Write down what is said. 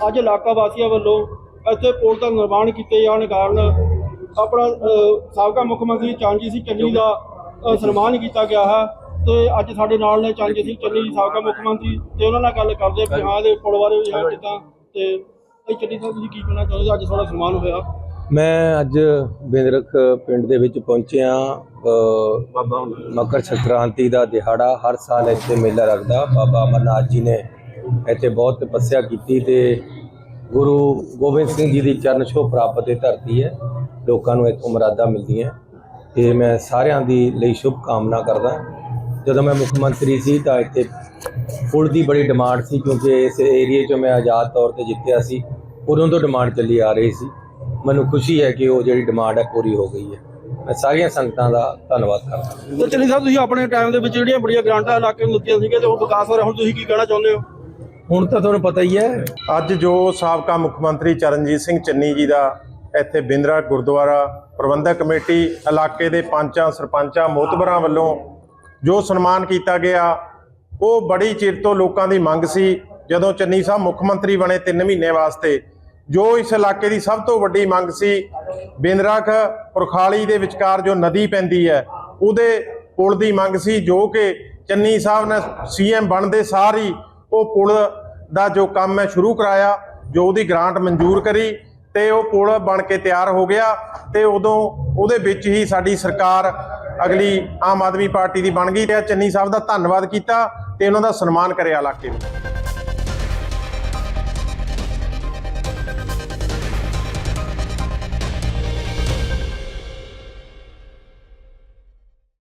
ਅੱਜ ਇਲਾਕਾ ਵਾਸੀਆਂ ਵੱਲੋਂ ਇੱਥੇ ਪੁਲ ਦਾ ਨਿਰਮਾਣ ਕੀਤੇ ਜਾਣ ਕਾਰਨ ਆਪਣਾ ਸਾਬਕਾ ਮੁੱਖ ਮੰਤਰੀ ਚਰਨਜੀਤ ਸਿੰਘ ਚੰਨੀ ਦਾ ਸਨਮਾਨ ਕੀਤਾ ਗਿਆ ਹੈ ਤੇ ਅੱਜ ਸਾਡੇ ਨਾਲ ਨੇ ਚਰਨਜੀਤ ਸਿੰਘ ਚੰਨੀ ਸਾਬਕਾ ਮੁੱਖ ਮੰਤਰੀ ਤੇ ਉਹਨਾਂ ਨਾਲ ਗੱਲ ਕਰਦੇ ਵੀ ਹਾਂ ਦੇ ਪੁਲ ਬਾਰੇ ਵੀ ਹਾਂ ਕਿੱਦਾਂ ਤੇ ਇਹ ਚੰਨੀ ਸਾਹਿਬ ਤੁਸੀਂ ਕੀ ਕਹਿਣਾ ਚਾਹੁੰਦੇ ਅੱਜ ਤੁਹਾਡਾ ਸਨਮਾਨ ਹੋਇਆ। ਮੈਂ ਅੱਜ ਬੇਦਰਖ ਪਿੰਡ ਦੇ ਵਿੱਚ ਪਹੁੰਚਿਆ ਬਾਬਾ ਮਕਰ ਸੰਕ੍ਰਾਂਤੀ ਦਾ ਦਿਹਾੜਾ ਹਰ ਸਾਲ ਇੱਥੇ ਮੇਲਾ ਲੱਗਦਾ। ਬਾਬਾ ਅਮਰਨਾਥ ਜੀ ਨੇ ਇੱਥੇ ਬਹੁਤ ਤਪੱਸਿਆ ਕੀਤੀ ਤੇ ਗੁਰੂ ਗੋਬਿੰਦ ਸਿੰਘ ਜੀ ਦੀ ਚਰਨ ਛੋਹ ਪ੍ਰਾਪਤ ਇਹ ਧਰਤੀ ਹੈ। ਲੋਕਾਂ ਨੂੰ ਇੱਥੋਂ ਮੁਰਾਦਾਂ ਮਿਲਦੀਆਂ ਤੇ ਮੈਂ ਸਾਰਿਆਂ ਦੀ ਲਈ ਸ਼ੁਭ ਕਾਮਨਾ ਕਰਦਾ। ਜਦੋਂ ਮੈਂ ਮੁੱਖ ਮੰਤਰੀ ਸੀ ਤਾਂ ਇੱਥੇ ਪੁਲ ਦੀ ਬੜੀ ਡਿਮਾਂਡ ਸੀ ਕਿਉਂਕਿ ਇਸ ਏਰੀਏ 'ਚੋਂ ਮੈਂ ਆਜ਼ਾਦ ਤੌਰ ਤੇ ਜਿੱਤਿਆ ਸੀ। ਉਦੋਂ ਤੋਂ ਡਿਮਾਂਡ ਚੱਲੀ ਆ ਰਹੀ ਸੀ। ਮੈਨੂੰ ਖੁਸ਼ੀ ਹੈ ਕਿ ਉਹ ਜਿਹੜੀ ਡਿਮਾਂਡ ਹੈ ਪੂਰੀ ਹੋ ਗਈ ਹੈ। ਮੈਂ ਸਾਰੀਆਂ ਸੰਗਤਾਂ ਦਾ ਧੰਨਵਾਦ ਕਰਦਾ। ਤੇ ਚੰਨੀ ਸਾਹਿਬ, ਤੁਸੀਂ ਆਪਣੇ ਟਾਈਮ ਦੇ ਵਿੱਚ ਜਿਹੜੀਆਂ ਬੜੀਆਂ ਗ੍ਰਾਂਟਾਂ ਇਲਾਕੇ ਨੂੰ ਦਿੱਤੀਆਂ ਸੀਗੀਆਂ ਤੇ ਉਹ ਵਿਕਾਸ ਹੋ ਰਿਹਾ ਹੁਣ ਤੁਸੀਂ ਕੀ ਕਹਿਣਾ ਚਾਹੁੰਦੇ ਹੋ? ਹੁਣ ਤਾਂ ਤੁਹਾਨੂੰ ਪਤਾ ਹੀ ਹੈ। ਅੱਜ ਜੋ ਸਾਬਕਾ ਮੁੱਖ ਮੰਤਰੀ ਚਰਨਜੀਤ ਸਿੰਘ ਚੰਨੀ ਜੀ ਦਾ ਇੱਥੇ ਬਿੰਦਰਾ ਗੁਰਦੁਆਰਾ ਪ੍ਰਬੰਧਕ ਕਮੇਟੀ ਇਲਾਕੇ ਦੇ ਪੰਚਾਂ, ਸਰਪੰਚਾਂ, ਮੋਤਬਰਾਂ ਵੱਲੋਂ ਜੋ ਸਨਮਾਨ ਕੀਤਾ ਗਿਆ, ਉਹ ਬੜੀ ਚਿਰ ਤੋਂ ਲੋਕਾਂ ਦੀ ਮੰਗ ਸੀ, ਜਦੋਂ ਚੰਨੀ ਸਾਹਿਬ ਮੁੱਖ ਮੰਤਰੀ ਬਣੇ 3 ਮਹੀਨੇ ਵਾਸਤੇ, ਜੋ ਇਸ ਇਲਾਕੇ ਦੀ ਸਭ ਤੋਂ ਵੱਡੀ ਮੰਗ ਸੀ, ਬਿੰਦਰਾਖ ਪੁਰਖਾਲੀ ਦੇ ਵਿਚਕਾਰ ਜੋ ਨਦੀ ਪੈਂਦੀ ਹੈ, ਉਹਦੇ ਪੁਲ ਦੀ ਮੰਗ ਸੀ, ਜੋ ਕਿ ਚੰਨੀ ਸਾਹਿਬ ਨੇ ਸੀਐਮ ਬਣਦੇ ਸਾਰ ਹੀ ਉਹ ਪੁਲ ਦਾ ਜੋ ਕੰਮ ਹੈ ਸ਼ੁਰੂ ਕਰਾਇਆ, ਜੋ ਉਹਦੀ ਗ੍ਰਾਂਟ ਮਨਜ਼ੂਰ ਕਰੀ ਤੇ ਉਹ ਪੁਲ ਬਣ ਕੇ ਤਿਆਰ ਹੋ ਗਿਆ ਤੇ ਉਦੋਂ ਉਹਦੇ ਵਿੱਚ ਹੀ ਸਾਡੀ ਸਰਕਾਰ ਅਗਲੀ ਆਮ ਆਦਮੀ ਪਾਰਟੀ ਦੀ ਬਣ ਗਈ ਤੇ ਚੰਨੀ ਸਾਹਿਬ ਦਾ ਧੰਨਵਾਦ ਕੀਤਾ ਤੇ ਉਹਨਾਂ ਦਾ ਸਨਮਾਨ ਕਰਿਆ ਇਲਾਕੇ ਵਿੱਚ